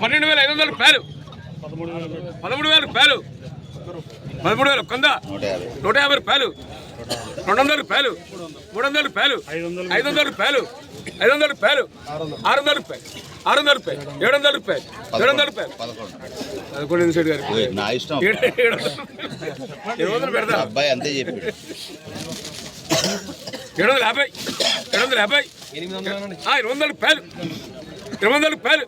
పన్నెండు వేల ఐదు వందల రూపాయలు పదమూడు వేల రూపాయలు పదమూడు వేల కొంద నూట యాభై రూపాయలు రెండు వందల రూపాయలు మూడు వందల రూపాయలు ఐదు వందల రూపాయలు ఐదు వందల రూపాయలు ఆరు వందల రూపాయలు ఆరు వందల రూపాయలు ఏడు వందల రూపాయలు ఏడు వందల రూపాయలు పదకొండు ఎనిమిది గారు నా ఇష్టం ఏడు వందలు. పెడతా అబ్బాయి అంతే చెప్పాడు ఏడు వందల యాభై ఏడు వందల యాభై ఇరవై వందల రూపాయలు ఇరవై వందల రూపాయలు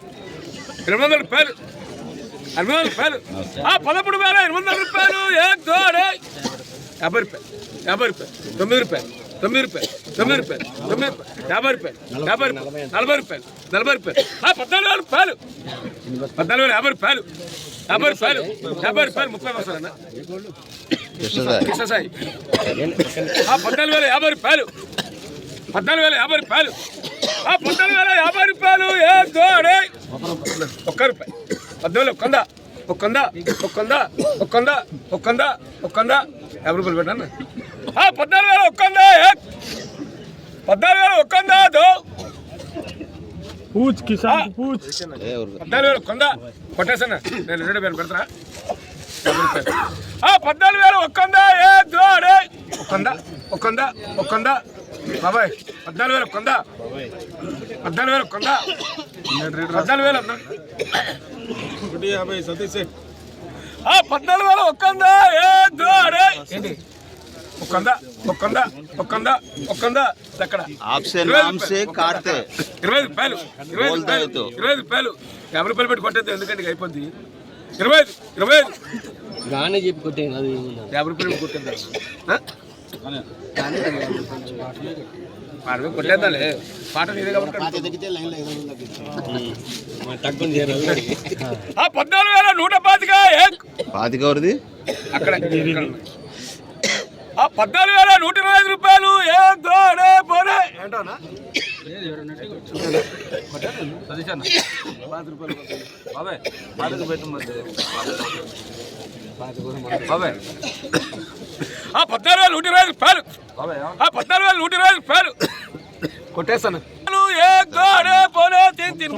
రెండు వందల రూపాయలు. ఎనిమిది వందల రూపాయలు. ఆ, పదమూడు వేల ఎనిమిది వందల రూపాయలు. ఏక్ దోడే యాభై రూపాయలు. యాభై రూపాయలు. తొమ్మిది రూపాయలు. తొమ్మిది రూపాయలు. తొమ్మిది రూపాయలు. తొమ్మిది రూపాయలు. యాభై రూపాయలు. యాభై రూపాయలు. నలభై రూపాయలు. నలభై రూపాయలు. ఆ, పద్నాలుగు వేల రూపాయలు. పద్నాలుగు వేల యాభై రూపాయలు. యాభై రూపాయలు. యాభై రూపాయలు. ముప్పై వస్తారన్న కృష్ణసాయి. ఆ పద్నాలుగు వేల యాభై రూపాయలు. పద్నాలుగు వేల యాభై రూపాయలు. ఆ పంతొమ్మిది వేల యాభై రూపాయలు ఏ దోడే ఒక్క రూపాయి పద్దెనిమిది ఒక్కంద ఒక్కంద ఒక్కంద ఒక్కంద ఒక్కంద ఒక్కంద యాభై రూపాయలు పెట్టాను ఆ పద్నాలుగు వేల ఒక్కంద పద్నాలుగు వేల ఒక్కంద దో పూచ్ కిసా పూచ్ పద్నాలుగు వేల ఒక్కంద కొట్టేసాను నేను రెండు వేలు పెడతానా ఆ పద్నాలుగు వేల ఒక్కంద ఏ దోడే ఒక్కంద ఒక్కంద ఒక్కంద బాబాయ్ పద్నాలుగు వేల కొందా? పద్నాలుగు వేల కొందా? పద్నాలుగు వేల ఒకటి యాభై సతీష్ పద్నాలుగు వేల ఒక్కందా? ఏ ఒక్కందా? ఒక్కందా? ఒక్కందా? ఒక్కందా? అక్కడ ఇరవై రూపాయలు. ఇరవై రూపాయలు. ఇరవై రూపాయలు. యాభై రూపాయలు పెట్టి కొట్టేది ఎందుకంటే అయిపోద్ది. ఇరవై ఇరవై రానే చెప్పి కొట్టేది యాభై రూపాయలు కొట్టేది కొట్టేద్దాం ఆ? పాట పద్నాలుగు వేల నూట పాతిక ఏ- పాతిక ఎవరిది? అక్కడ. పద్నాలుగు వేల నూట ఇరవై ఐదు రూపాయలు. ఆ పద్నాలుగు వేల నూట ఇరవై ఐదు రూపాయలు. ఆ. పద్నాలుగు వేల నూట ఇరవై ఐదు రూపాయలు. కొట్టేస్తాను. ఏ దోడే పోరే. తిని తిని